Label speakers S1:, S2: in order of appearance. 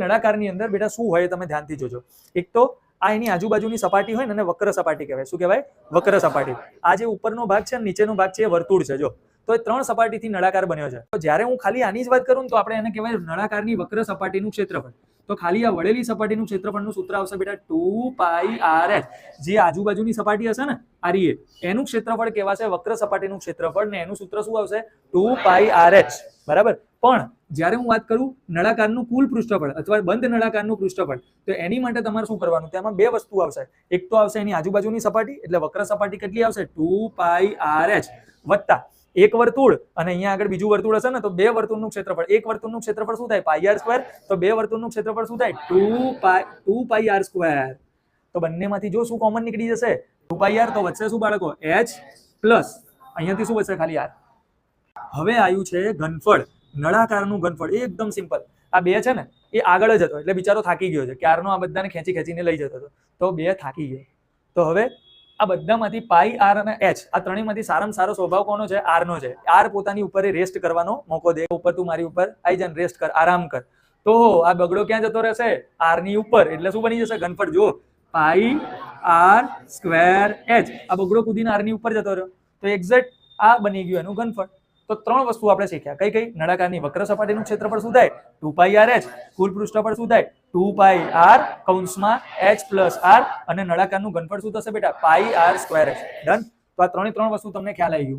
S1: નળાકારની અંદર બેટા શું હોય તમે ધ્યાનથી જોજો. એક તો આ એની આજુબાજુની સપાટી હોય ને વક્ર સપાટી કહેવાય. શું કહેવાય? વક્ર સપાટી. આ જે ઉપરનો ભાગ છે નીચેનો ભાગ છે એ વર્તુળ છે, જો. તો એ ત્રણ સપાટીથી નળાકાર બન્યો છે. તો જ્યારે હું ખાલી આની જ વાત કરું તો આપણે એને કહેવાય નળાકારની વક્ર સપાટીનું ક્ષેત્રફળ. તો ખાલી આ વળેલી સપાટીનું ક્ષેત્રફળનું સૂત્ર આવશે બેટા ટુ પાઈ આર એચ. જે આજુબાજુની સપાટી હશે ને આરી એનું ક્ષેત્રફળ કહેવાશે વક્ર સપાટીનું ક્ષેત્રફળ ને એનું સૂત્ર શું આવશે? Two pi R H. બરાબર? પણ જ્યારે હું વાત કરું નળાકારનું કુલ પૃષ્ઠફળ અથવા બંધ નળાકારનું પૃષ્ઠફળ, તો એની માટે તમારે શું કરવાનું? તેમાં બે વસ્તુ આવશે. એક તો આવશે એની આજુબાજુની સપાટી, એટલે વક્ર સપાટી કેટલી આવશે? Two pi R H. વત્તા એક વર્તુળ અને અહીંયા આગળ બીજું વર્તુળ હશે ને, તો બે વર્તુળનું ક્ષેત્રફળ. એક વર્તુળનું ક્ષેત્રફળ શું થાય? પાઈ આર સ્ક્વેર તો બે વર્તુળનું ક્ષેત્રફળ શું થાય? Two pi two pi R square તો બંનેમાંથી જો શું કોમન નીકળી જશે? ટુ પાઈ આર તો વચ્ચે શું બાળકો? એચ પ્લસ અહીંયાથી શું વચ્ચે ખાલી આર હવે આવ્યું છે ઘનફળ. નળાકારનું ઘનફળ. એકદમ સિમ્પલ આ બે છે ને, એ આગળ જ હતો. એટલે બિચારો થાકી ગયો છે. ક્યારનો આ બધાને ખેંચી ખેંચીને લઈ જતો હતો. તો બે થાકી ગયો. તો હવે આ બધામાંથી પાઈ, આર અને એચ, આ ત્રણેયમાંથી સારામાં સારો સ્વભાવ કોનો છે? આરનો છે. આર પોતાની ઉપર રેસ્ટ કરવાનો મોકો દે. ઉપર તું મારી ઉપર આઈ જા રેસ્ટ કર, આરામ કર. તો આ બગડો ક્યાં જતો રહેશે? આરની ઉપર. એટલે શું બની જશે? ઘનફળ. જો પાઈ, આર સ્ક્વેર એચ. આ બગડો કુદીને આરની ઉપર જતો રહ્યો. તો એક્ઝેક્ટ આ બની ગયું એનું ઘનફળ. તો ત્રણ વસ્તુ આપણે શીખ્યા. કઈ કઈ? નળાકારની વક્ર સપાટીનું ક્ષેત્રફળ શું થાય? Two pi, R, H. કુલ પૃષ્ઠફળ શું થાય? ટુ પાઈ આર કૌંસમાં એચ પ્લસ આર અને નળાકારનું ઘનફળ શું થશે બેટા? Pi R square H. Done? તો આ ત્રણે ત્રણ વસ્તુ તમને ખ્યાલ આવી ગયું.